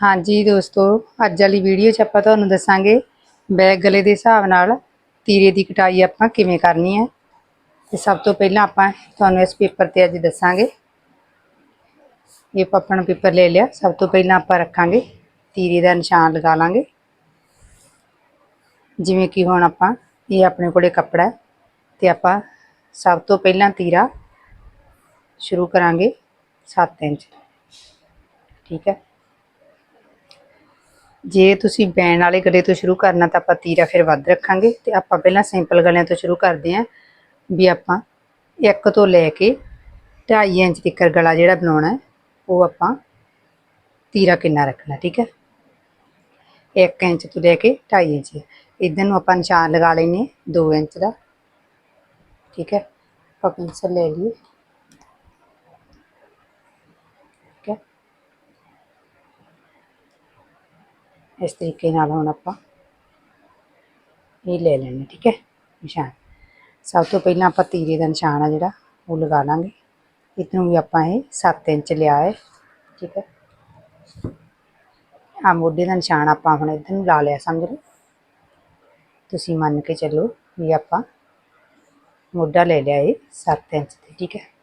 ਹਾਂਜੀ ਦੋਸਤੋ, ਅੱਜ ਵਾਲੀ ਵੀਡੀਓ 'ਚ ਆਪਾਂ ਤੁਹਾਨੂੰ ਦੱਸਾਂਗੇ ਬੈਕ ਗਲੇ ਦੇ ਹਿਸਾਬ ਨਾਲ ਤੀਰੇ ਦੀ ਕਟਾਈ ਆਪਾਂ ਕਿਵੇਂ ਕਰਨੀ ਹੈ। ਤੇ ਸਭ ਤੋਂ ਪਹਿਲਾਂ ਆਪਾਂ ਤੁਹਾਨੂੰ ਇਸ ਪੇਪਰ ਤੇ ਅੱਜ ਦੱਸਾਂਗੇ। ਇਹ ਆਪਾਂ ਆਪਣਾ ਪੇਪਰ ਲੈ ਲਿਆ। ਸਭ ਤੋਂ ਪਹਿਲਾਂ ਆਪਾਂ ਰੱਖਾਂਗੇ, ਤੀਰੇ ਦਾ ਨਿਸ਼ਾਨ ਲਗਾ ਲਾਂਗੇ। ਜਿਵੇਂ ਕਿ ਹੁਣ ਆਪਾਂ, ਇਹ ਆਪਣੇ ਕੋਲੇ ਕੱਪੜਾ ਹੈ। ਤੇ ਆਪਾਂ ਸਭ ਤੋਂ ਪਹਿਲਾਂ ਤੀਰਾ ਸ਼ੁਰੂ ਕਰਾਂਗੇ 7 ਇੰਚ। ਠੀਕ ਹੈ। ਜੇ ਤੁਸੀਂ ਬੈਣ ਵਾਲੇ ਗਲੇ ਤੋਂ ਸ਼ੁਰੂ ਕਰਨਾ ਤਾਂ ਆਪਾਂ ਤੀਰਾ ਫਿਰ ਵੱਧ ਰੱਖਾਂਗੇ ਤੇ ਆਪਾਂ ਪਹਿਲਾਂ ਸਿੰਪਲ ਗਲਿਆਂ ਤੋਂ ਸ਼ੁਰੂ ਕਰਦੇ ਆਂ ਵੀ ਆਪਾਂ ਇੱਕ ਤੋਂ ਲੈ ਕੇ 2.5 ਇੰਚ ਤੱਕ ਗਲਾ ਜਿਹੜਾ ਬਣਾਉਣਾ ਉਹ ਆਪਾਂ ਤੀਰਾ ਕਿੰਨਾ ਰੱਖਣਾ, ਠੀਕ ਹੈ? 1 ਇੰਚ ਤੋਂ ਲੈ ਕੇ 2.5 ਇੰਚ। ਇਧਰ ਨੂੰ ਆਪਾਂ ਨਿਸ਼ਾਨ ਲਗਾ ਲੈਨੇ 2 ਇੰਚ ਦਾ, ਠੀਕ ਹੈ? ਆਪਾਂ ਪੈਨਸਲ ਲੈ ਲਈਏ। ਇਸ ਤਰੀਕੇ ਨਾਲ ਹੁਣ ਆਪਾਂ ਇਹ ਲੈ ਲੈਣਾ ਠੀਕ ਹੈ? ਨਿਸ਼ਾਨ। ਸਭ ਤੋਂ ਪਹਿਲਾਂ ਆਪਾਂ ਤੀਰੇ ਦਾ ਨਿਸ਼ਾਨ ਆ ਜਿਹੜਾ, ਉਹ ਲਗਾ ਲਾਂਗੇ। ਇਤਨੂੰ ਵੀ ਆਪਾਂ ਇਹ 7 ਇੰਚ ਲਿਆ ਹੈ, ਠੀਕ ਹੈ? ਆ ਮੋਢੇ ਦਾ ਨਿਸ਼ਾਨ ਆਪਾਂ ਹੁਣ ਇਧਰ ਨੂੰ ਲਾ ਲਿਆ, ਸਮਝ ਲਓ ਤੁਸੀਂ ਮੰਨ ਕੇ ਚੱਲੋ ਵੀ ਆਪਾਂ ਮੋਢਾ ਲੈ ਲਿਆ ਇਹ 7 ਇੰਚ ਤੇ, ਠੀਕ ਹੈ?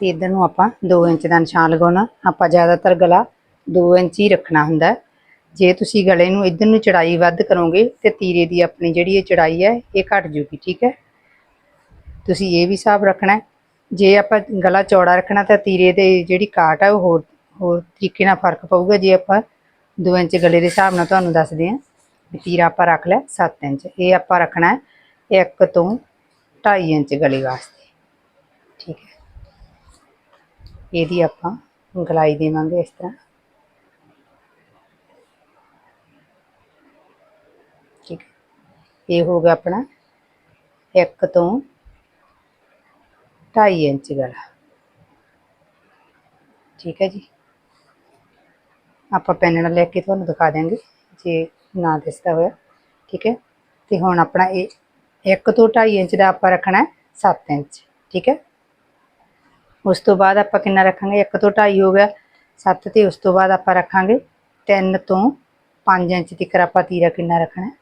ਤੇ ਇਧਰ ਨੂੰ ਆਪਾਂ 2 ਇੰਚ ਦਾ ਨਿਸ਼ਾਨ ਲਗਾਉਣਾ। ਆਪਾਂ ਜ਼ਿਆਦਾਤਰ ਗਲਾ 2 ਇੰਚ ਹੀ ਰੱਖਣਾ ਹੁੰਦਾ ਜੇ ਤੁਸੀਂ ਗਲੇ ਨੂੰ ਇਧਰ ਨੂੰ ਚੜਾਈ ਵੱਧ ਕਰੋਗੇ ਤੇ ਤੀਰੇ ਦੀ ਆਪਣੀ ਜਿਹੜੀ ਇਹ ਚੜਾਈ ਹੈ, ਇਹ ਘਟ ਜੂਗੀ, ਠੀਕ ਹੈ? ਤੁਸੀਂ ਇਹ ਵੀ ਹਿਸਾਬ ਰੱਖਣਾ ਜੇ ਆਪਾਂ ਗਲਾ ਚੌੜਾ ਰੱਖਣਾ ਤਾਂ ਤੀਰੇ ਦੇ ਜਿਹੜੀ ਕਾਟ ਹੈ ਉਹ ਹੋਰ ਹੋਰ ਤਰੀਕੇ ਨਾਲ ਫ਼ਰਕ ਪਊਗਾ। ਜੇ ਆਪਾਂ 2 ਇੰਚ ਗਲੇ ਦੇ ਹਿਸਾਬ ਨਾਲ ਤੁਹਾਨੂੰ ਦੱਸਦੇ ਹਾਂ ਵੀ ਤੀਰਾ ਆਪਾਂ ਰੱਖ ਲਿਆ 7 ਇੰਚ। ਇਹ ਆਪਾਂ ਰੱਖਣਾ ਹੈ 1 ਤੋਂ 2.5 ਇੰਚ ਗਲੇ ਵਾਸਤੇ ਠੀਕ ਹੈ ਇਹਦੀ ਆਪਾਂ ਗਲਾਈ ਦੇਵਾਂਗੇ ਇਸ ਤਰ੍ਹਾਂ। ਠੀਕ ਹੈ। ਇਹ ਹੋ ਗਿਆ ਆਪਣਾ 1 ਤੋਂ 2.5 ਇੰਚ ਗਲਾ। ਠੀਕ ਹੈ ਜੀ। ਆਪਾਂ ਪੈਨ ਨਾਲ ਲੈ ਕੇ ਤੁਹਾਨੂੰ ਦਿਖਾ ਦਿਆਂਗੇ ਜੇ ਨਾ ਦਿਸਦਾ ਹੋਇਆ। ਠੀਕ ਹੈ। ਤੇ ਹੁਣ ਆਪਣਾ ਇਹ 1 ਤੋਂ 2.5 ਇੰਚ ਦਾ ਆਪਾਂ ਰੱਖਣਾ ਹੈ 7 ਇੰਚ। ਠੀਕ ਹੈ। ਉਸ ਤੋਂ ਬਾਅਦ ਆਪਾਂ ਕਿੰਨਾ ਰੱਖਾਂਗੇ 1 ਤੋਂ 2.5 ਹੋ ਗਿਆ 7 ਤੇ ਉਸ ਤੋਂ ਬਾਅਦ ਆਪਾਂ ਰੱਖਾਂਗੇ 3 ਤੋਂ 5 ਇੰਚ ਤੱਕ ਆਪਾਂ ਤੀਰਾ ਕਿੰਨਾ ਰੱਖਣਾ ਹੈ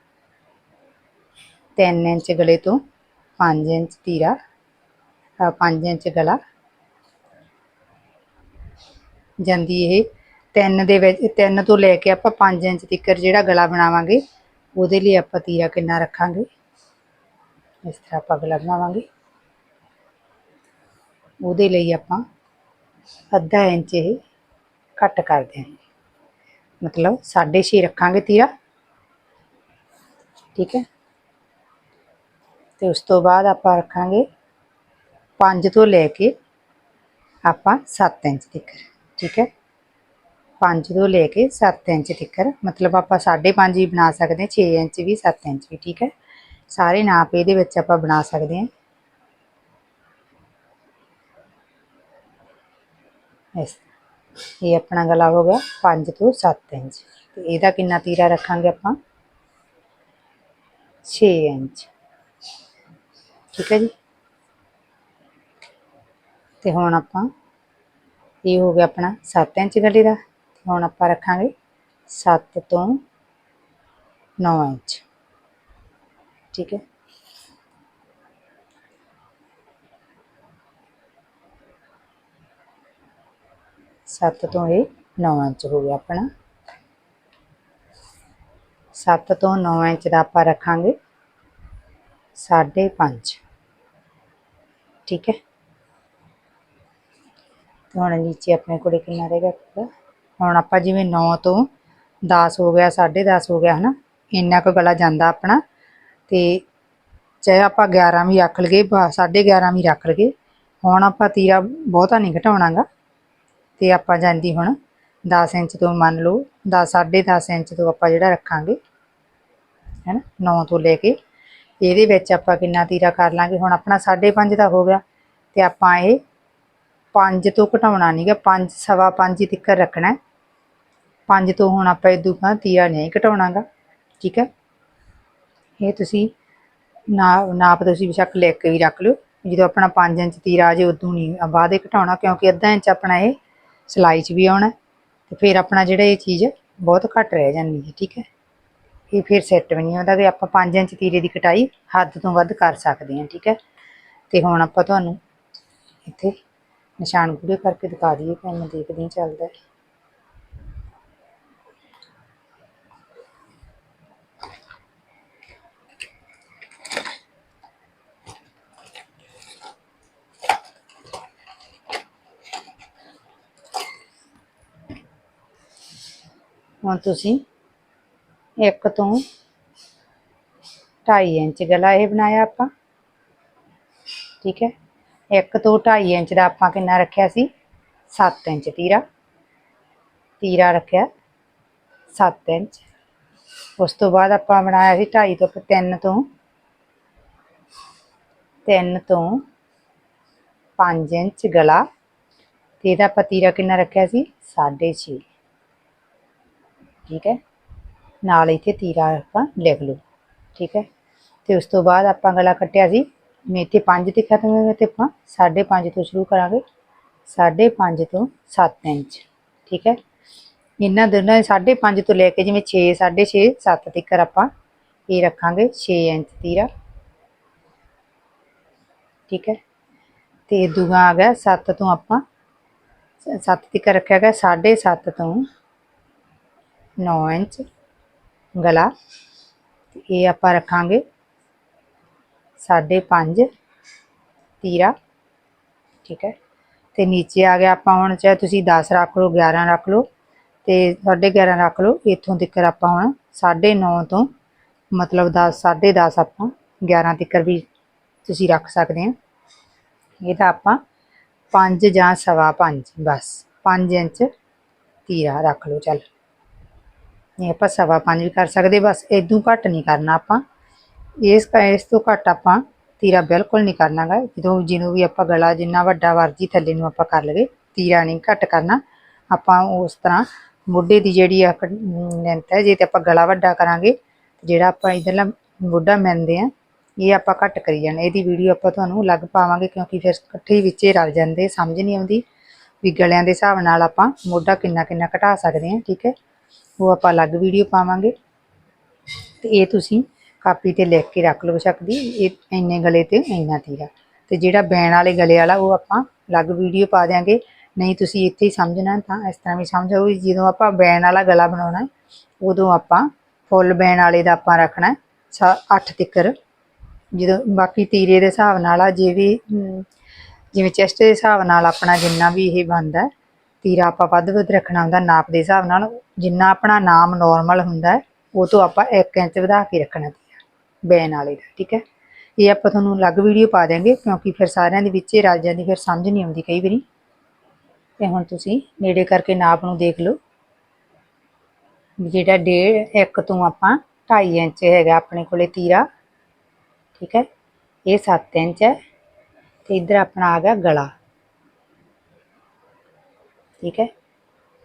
3 ਇੰਚ ਗਲੇ ਤੋਂ 5 ਇੰਚ ਤੀਰਾ 5 ਇੰਚ ਗਲਾ ਜਾਂਦੀ ਇਹ 3 ਦੇ ਵਿੱਚ 3 ਤੋਂ ਲੈ ਕੇ ਆਪਾਂ 5 ਇੰਚ ਤੱਕ ਜਿਹੜਾ ਗਲਾ ਬਣਾਵਾਂਗੇ ਉਹਦੇ ਲਈ ਆਪਾਂ ਤੀਰਾ ਕਿੰਨਾ ਰੱਖਾਂਗੇ ਇਸ ਤਰ੍ਹਾਂ ਆਪਾਂ ਗਲਾ ਬਣਾਵਾਂਗੇ ਉਹਦੇ ਲਈ ਆਪਾਂ ਅੱਧਾ ਇੰਚ ਇਹ ਕੱਟ ਕਰ ਦਿਆਂਗੇ। ਮਤਲਬ 6.5 ਰੱਖਾਂਗੇ ਤੀਰਾ। ਠੀਕ ਹੈ? ਤੇ ਉਸ ਤੋਂ ਬਾਅਦ ਆਪਾਂ ਰੱਖਾਂਗੇ 5 ਤੋਂ ਲੈ ਕੇ ਆਪਾਂ 7 ਇੰਚ ਤੱਕ ਠੀਕ ਹੈ? 5 ਤੋਂ ਲੈ ਕੇ 7 ਇੰਚ ਤੱਕ ਮਤਲਬ ਆਪਾਂ 5.5 ਹੀ ਬਣਾ ਸਕਦੇ ਹਾਂ 6 ਇੰਚ ਵੀ 7 ਇੰਚ ਵੀ। ਠੀਕ ਹੈ? ਸਾਰੇ ਨਾਪ ਇਹਦੇ ਵਿੱਚ ਆਪਾਂ ਬਣਾ ਸਕਦੇ ਹਾਂ। ਇਸ ਇਹ ਆਪਣਾ ਗਲਾ ਹੋ ਗਿਆ 5 ਤੋਂ 7 ਇੰਚ। ਤੇ ਇਹਦਾ ਕਿੰਨਾ ਤੀਰਾ ਰੱਖਾਂਗੇ ਆਪਾਂ? 6 ਇੰਚ। ਠੀਕ ਹੈ ਜੀ? ਤੇ ਹੁਣ ਆਪਾਂ ਇਹ ਹੋ ਗਿਆ ਆਪਣਾ 7 ਇੰਚ ਗਲੇ ਦਾ। ਹੁਣ ਆਪਾਂ ਰੱਖਾਂਗੇ 7 ਤੋਂ 9 ਇੰਚ। ਠੀਕ ਹੈ? ਸੱਤ ਤੋਂ ਇਹ 9 ਇੰਚ ਹੋ ਗਿਆ ਆਪਣਾ। 7 ਤੋਂ 9 ਇੰਚ ਦਾ ਆਪਾਂ ਰੱਖਾਂਗੇ 5.5 ਠੀਕ ਹੈ। ਤੇ ਹੁਣ ਨੀਚੇ ਆਪਣੇ ਕੋਲੇ ਕਿੰਨਾ ਰਹੇਗਾ ਕੱਪੜਾ ਹੁਣ ਆਪਾਂ ਜਿਵੇਂ 9 ਤੋਂ 10 ਹੋ ਗਿਆ 10.5 ਹੋ ਗਿਆ, ਹਨਾ? ਇੰਨਾ ਕੁ ਗਲਾ ਜਾਂਦਾ ਆਪਣਾ। ਤੇ ਚਾਹੇ ਆਪਾਂ 11 ਵੀ ਰੱਖ ਲਈਏ 11.5 ਵੀ ਰੱਖ ਲਈਏ। ਹੁਣ ਆਪਾਂ ਤੀਰਾ ਬਹੁਤਾ ਨਹੀਂ ਘਟਾਉਣਾਗਾ। ਤੇ ਆਪਾਂ ਜਾਂਦੀ ਹੁਣ 10 ਇੰਚ ਤੋਂ ਮੰਨ ਲਓ 10 10.5 ਇੰਚ ਤੋਂ ਆਪਾਂ ਜਿਹੜਾ ਰੱਖਾਂਗੇ, ਹੈਨਾ 9 ਤੋਂ ਲੈ ਕੇ। ਇਹਦੇ ਵਿੱਚ ਆਪਾਂ ਕਿੰਨਾ ਤੀਰਾ ਕਰ ਲਾਂਗੇ? ਹੁਣ ਆਪਣਾ 5.5 ਦਾ ਹੋ ਗਿਆ ਤੇ ਆਪਾਂ ਇਹ 5 ਤੋਂ ਘਟਾਉਣਾ ਨਹੀਂਗਾ 5 ਸਵਾ 5 ਤੱਕ ਰੱਖਣਾ 5 ਤੋਂ ਹੁਣ ਆਪਾਂ ਇਹ ਦੁਗਾ ਤੀਰਾ ਨਹੀਂ ਘਟਾਉਣਾਗਾ ਠੀਕ ਹੈ? ਇਹ ਤੁਸੀਂ ਨਾਪ ਨਾਪ ਤੁਸੀਂ ਬੇਸ਼ੱਕ ਲਿਖ ਕੇ ਵੀ ਰੱਖ ਲਿਓ। ਜਦੋਂ ਆਪਣਾ 5 ਇੰਚ ਤੀਰਾ ਆ ਜੇ ਉਦੋਂ ਨਹੀਂ ਬਾਅਦ ਇਹ ਘਟਾਉਣਾ, ਕਿਉਂਕਿ ਅੱਧਾ ਇੰਚ ਆਪਣਾ ਇਹ ਸਿਲਾਈ 'ਚ ਵੀ ਆਉਣਾ ਹੈ ਤੇ ਫਿਰ ਆਪਣਾ ਜਿਹੜਾ ਇਹ ਚੀਜ਼ ਬਹੁਤ ਘੱਟ ਰਹਿ ਜਾਂਦੀ ਹੈ, ਠੀਕ ਹੈ? ਇਹ ਫਿਰ ਸੈੱਟ ਵੀ ਨਹੀਂ ਹੁੰਦਾ ਵੀ ਆਪਾਂ 5 ਇੰਚ ਤੀਰੇ ਦੀ ਕਟਾਈ ਹੱਦ ਤੋਂ ਵੱਧ ਕਰ ਸਕਦੇ ਹਾਂ, ਠੀਕ ਹੈ? ਤੇ ਹੁਣ ਆਪਾਂ ਤੁਹਾਨੂੰ ਇੱਥੇ ਨਿਸ਼ਾਨ ਗੂੜੇ ਕਰਕੇ ਦਿਖਾ ਦਈਏ ਕਿ ਮੈਂ ਦੇਖਦੀ ਹਾਂ ਚੱਲਦਾ ਹੈ। ਹੁਣ ਤੁਸੀਂ ਇੱਕ ਤੋਂ 2.5 ਇੰਚ ਗਲਾ ਇਹ ਬਣਾਇਆ ਆਪਾਂ। ਠੀਕ ਹੈ? ਇੱਕ ਤੋਂ 2.5 ਇੰਚ ਦਾ ਆਪਾਂ ਕਿੰਨਾ ਰੱਖਿਆ ਸੀ? 7 ਇੰਚ ਤੀਰਾ। ਤੀਰਾ ਰੱਖਿਆ। 7 ਇੰਚ। ਉਸ ਤੋਂ ਬਾਅਦ ਆਪਾਂ ਬਣਾਇਆ ਸੀ 2.5 ਤੋਂ 3 ਤੋਂ। 3 ਤੋਂ 5 ਇੰਚ ਗਲਾ। ਤੇ ਇਹਦਾ ਆਪਾਂ ਤੀਰਾ ਕਿੰਨਾ ਰੱਖਿਆ ਸੀ? 6.5 ਠੀਕ ਹੈ? ਨਾਲ ਇੱਥੇ ਤੀਰਾ ਆਪਾਂ ਲਿਖ ਲਓ, ਠੀਕ ਹੈ? ਤੇ ਉਸ ਤੋਂ ਬਾਅਦ ਆਪਾਂ ਗਲਾ ਕੱਟਿਆ ਸੀ ਮੈਂ ਇੱਥੇ 5 ਤੇ ਖਤਮ ਹੋਇਆ ਤੇ ਆਪਾਂ 5.5 ਤੋਂ ਸ਼ੁਰੂ ਕਰਾਂਗੇ। 5.5 ਤੋਂ 7 ਇੰਚ, ਠੀਕ ਹੈ? ਇਹਨਾਂ ਦੋਨਾਂ ਦੇ 5.5 ਤੋਂ ਲੈ ਕੇ ਜਿਵੇਂ 6 6.5 7 ਤੱਕ ਆਪਾਂ ਇਹ ਰੱਖਾਂਗੇ 6 ਇੰਚ ਤੀਰਾ। ਠੀਕ ਹੈ? ਤੇ ਦੂਆ ਆ ਗਿਆ 7 ਤੋਂ ਆਪਾਂ 7 ਤੱਕ ਰੱਖਿਆ ਗਿਆ 7.5 ਤੋਂ 9 ਇੰਚ ਗਲਾ ਤੇ ਇਹ ਆਪਾਂ ਰੱਖਾਂਗੇ 5.5 ਤੀਰਾ, ਠੀਕ ਹੈ? ਤੇ ਨੀਚੇ ਆ ਗਿਆ ਆਪਾਂ ਹੁਣ, ਚਾਹੇ ਤੁਸੀਂ 10 ਰੱਖ ਲਓ 11 ਰੱਖ ਲਓ, ਤੇ 11.5 ਰੱਖ ਲਓ, ਇੱਥੋਂ ਤੱਕ ਆਪਾਂ ਹੁਣ 9.5 ਤੋਂ ਮਤਲਬ 10 10.5 ਆਪਾਂ 11 ਤੱਕ ਵੀ ਤੁਸੀਂ ਰੱਖ ਸਕਦੇ ਆ ਤਾਂ ਆਪਾਂ 5 ਜਾਂ ਸਵਾ 5 ਬਸ 5 ਇੰਚ ਤੀਰਾ ਰੱਖ ਲਓ, ਚੱਲ। ਇਹ ਆਪਾਂ ਸਵਾ ਪੰਜ ਵੀ ਕਰ ਸਕਦੇ, ਬਸ ਇਦੋਂ ਘੱਟ ਨਹੀਂ ਕਰਨਾ ਆਪਾਂ। ਇਸ ਇਸ ਤੋਂ ਘੱਟ ਆਪਾਂ ਤੀਰਾ ਬਿਲਕੁਲ ਨਹੀਂ ਕਰਨਾਗਾ। ਜਦੋਂ ਜਿਹਨੂੰ ਵੀ ਆਪਾਂ ਗਲਾ, ਜਿੰਨਾ ਵੱਡਾ ਵਰਜੀ ਥੱਲੇ ਨੂੰ ਆਪਾਂ ਕਰ ਲਵੇ, ਤੀਰਾ ਨਹੀਂ ਘੱਟ ਕਰਨਾ। ਆਪਾਂ ਉਸ ਤਰ੍ਹਾਂ ਮੋਢੇ ਦੀ ਜਿਹੜੀ ਆ ਲੈਂਥ ਹੈ, ਜੇ ਤੇ ਆਪਾਂ ਗਲਾ ਵੱਡਾ ਕਰਾਂਗੇ, ਜਿਹੜਾ ਆਪਾਂ ਇਧਰਲਾ ਮੋਢਾ ਮਿਲਦੇ ਆ, ਇਹ ਆਪਾਂ ਘੱਟ ਕਰੀ ਜਾਣਾ। ਇਹਦੀ ਵੀਡੀਓ ਆਪਾਂ ਤੁਹਾਨੂੰ ਅਲੱਗ ਪਾਵਾਂਗੇ, ਕਿਉਂਕਿ ਫਿਰ ਇਕੱਠੇ ਹੀ ਵਿੱਚੇ ਰਲ ਜਾਂਦੇ, ਸਮਝ ਨਹੀਂ ਆਉਂਦੀ। ਵੀ ਗਲਿਆਂ ਦੇ ਹਿਸਾਬ ਨਾਲ ਆਪਾਂ ਮੋਢਾ ਕਿੰਨਾ ਕਿੰਨਾ ਘਟਾ ਸਕਦੇ ਹਾਂ ਠੀਕ ਹੈ? ਉਹ ਆਪਾਂ ਅਲੱਗ ਵੀਡੀਓ ਪਾਵਾਂਗੇ। ਤੇ ਇਹ ਤੁਸੀਂ ਕਾਪੀ ਤੇ ਲਿਖ ਕੇ ਰੱਖ ਲਓ ਸਕਦੀ ਇਹ ਇੰਨੇ ਗਲੇ ਤੇ ਇੰਨਾ ਤੀਰਾ। ਤੇ ਜਿਹੜਾ ਬੈਣ ਵਾਲੇ ਗਲੇ ਵਾਲਾ, ਉਹ ਆਪਾਂ ਅਲੱਗ ਵੀਡੀਓ ਪਾ ਦਿਆਂਗੇ। ਨਹੀਂ ਤੁਸੀਂ ਇੱਥੇ ਹੀ ਸਮਝਣਾ, ਤਾਂ ਇਸ ਤਰ੍ਹਾਂ ਵੀ ਸਮਝੋ ਵੀ ਜਦੋਂ ਆਪਾਂ ਬੈਣ ਵਾਲਾ ਗਲਾ ਬਣਾਉਣਾ, ਉਦੋਂ ਆਪਾਂ ਫੁੱਲ ਬੈਣ ਵਾਲੇ ਦਾ ਆਪਾਂ ਰੱਖਣਾ 8 ਤਿੱਕਰ। ਜਦੋਂ ਬਾਕੀ ਤੀਰੇ ਦੇ ਹਿਸਾਬ ਨਾਲ ਆ, ਜੇ ਵੀ ਜਿਵੇਂ ਚੈਸਟ ਦੇ ਹਿਸਾਬ ਨਾਲ ਆਪਣਾ ਜਿੰਨਾ ਵੀ ਇਹ ਬਣਦਾ ਤੀਰਾ ਆਪਾਂ ਵੱਧ ਵੱਧ ਰੱਖਣਾ ਹੁੰਦਾ ਨਾਪ ਦੇ ਹਿਸਾਬ ਨਾਲ। ਜਿੰਨਾ ਆਪਣਾ ਨਾਮ ਨਾਰਮਲ ਹੁੰਦਾ, ਉਹ ਤੋਂ ਆਪਾਂ 1 ਇੰਚ ਵਧਾ ਕੇ ਰੱਖਣਾ ਤੀਰਾ, ਬੈਨ ਵਾਲੇ ਦਾ, ਠੀਕ ਹੈ? ਇਹ ਆਪਾਂ ਤੁਹਾਨੂੰ ਅਲੱਗ ਵੀਡੀਓ ਪਾ ਦੇਵਾਂਗੇ ਕਿਉਂਕਿ ਫਿਰ ਸਾਰਿਆਂ ਦੇ ਵਿੱਚ ਹੀ ਰਲ ਜਾਂਦੀ ਫਿਰ ਸਮਝ ਨਹੀਂ ਆਉਂਦੀ ਕਈ ਵਾਰੀ। ਤੇ ਹੁਣ ਤੁਸੀਂ ਨੇੜੇ ਕਰਕੇ ਨਾਪ ਨੂੰ ਦੇਖ ਲਓ। ਜਿਹੜਾ ਡੇਢ ਇੱਕ ਤੋਂ ਆਪਾਂ 2.5 ਇੰਚ ਹੈਗਾ ਆਪਣੇ ਕੋਲੇ ਤੀਰਾ, ਠੀਕ ਹੈ? ਇਹ 7 ਇੰਚ ਹੈ। ਤੇ ਇਧਰ ਆਪਣਾ ਆ ਗਿਆ ਗਲਾ। ਠੀਕ ਹੈ?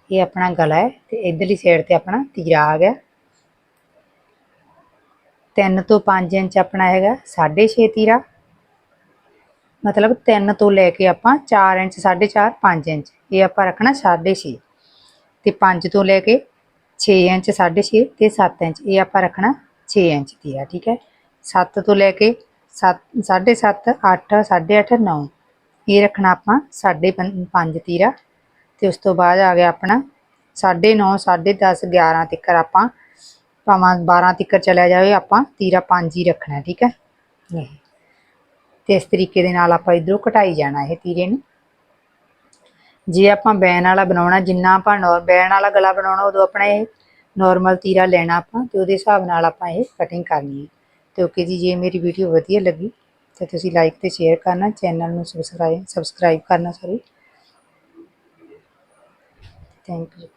ਇਹ ਆਪਣਾ ਗਲਾ ਹੈ ਤੇ ਇਧਰਲੀ ਸਾਈਡ ਤੇ ਆਪਣਾ ਤੀਰਾ ਆ ਗਿਆ। 3 ਤੋਂ 5 ਇੰਚ ਆਪਣਾ ਹੈਗਾ 6.5 ਤੀਰਾ। ਮਤਲਬ 3 ਤੋਂ ਲੈ ਕੇ ਆਪਾਂ 4 ਇੰਚ 4.5 5 ਇੰਚ। ਇਹ ਆਪਾਂ ਰੱਖਣਾ 6.5 ਤੇ 5 ਤੋਂ ਲੈ ਕੇ 6 ਇੰਚ 6.5 ਤੇ 7 ਇੰਚ। ਇਹ ਆਪਾਂ ਰੱਖਣਾ 6 ਇੰਚ ਤੀਰਾ, ਠੀਕ ਹੈ? 7 ਤੋਂ ਲੈ ਕੇ 7 7.5 8 8.5 9 ਇਹ ਰੱਖਣਾ ਆਪਾਂ 5.5 ਤੀਰਾ। ਤੇ ਉਸ ਤੋਂ ਬਾਅਦ ਆ ਗਿਆ ਆਪਣਾ 9.5 10.5 11 ਤੱਕ ਆਪਾਂ, ਭਾਵੇਂ 12 ਤੱਕ ਚਲਿਆ ਜਾਵੇ, ਆਪਾਂ ਤੀਰਾ 5 ਹੀ ਰੱਖਣਾ, ਠੀਕ ਹੈ? ਇਹ ਤੇ ਇਸ ਤਰੀਕੇ ਦੇ ਨਾਲ ਆਪਾਂ ਇਧਰੋਂ ਘਟਾਈ ਜਾਣਾ ਇਹ ਤੀਰੇ ਨੂੰ। ਜੇ ਆਪਾਂ ਬੈਨ ਵਾਲਾ ਬਣਾਉਣਾ, ਜਿੰਨਾ ਆਪਾਂ ਬੈਨ ਵਾਲਾ ਗਲਾ ਬਣਾਉਣਾ, ਉਦੋਂ ਆਪਣਾ ਇਹ ਨਾਰਮਲ ਤੀਰਾ ਲੈਣਾ ਆਪਾਂ ਤੇ ਉਹਦੇ ਹਿਸਾਬ ਨਾਲ ਆਪਾਂ ਇਹ ਕਟਿੰਗ ਕਰਨੀ ਹੈ। ਤੇ ਓਕੇ ਜੀ, ਜੇ ਮੇਰੀ ਵੀਡੀਓ ਵਧੀਆ ਲੱਗੀ, ਤਾਂ ਤੁਸੀਂ ਲਾਈਕ ਤੇ ਸ਼ੇਅਰ ਕਰਨਾ ਚੈਨਲ ਨੂੰ ਸਬਸਕ੍ਰਾਈਬ ਸਬਸਕ੍ਰਾਈਬ ਕਰਨਾ ਸੌਰੀ Thank you.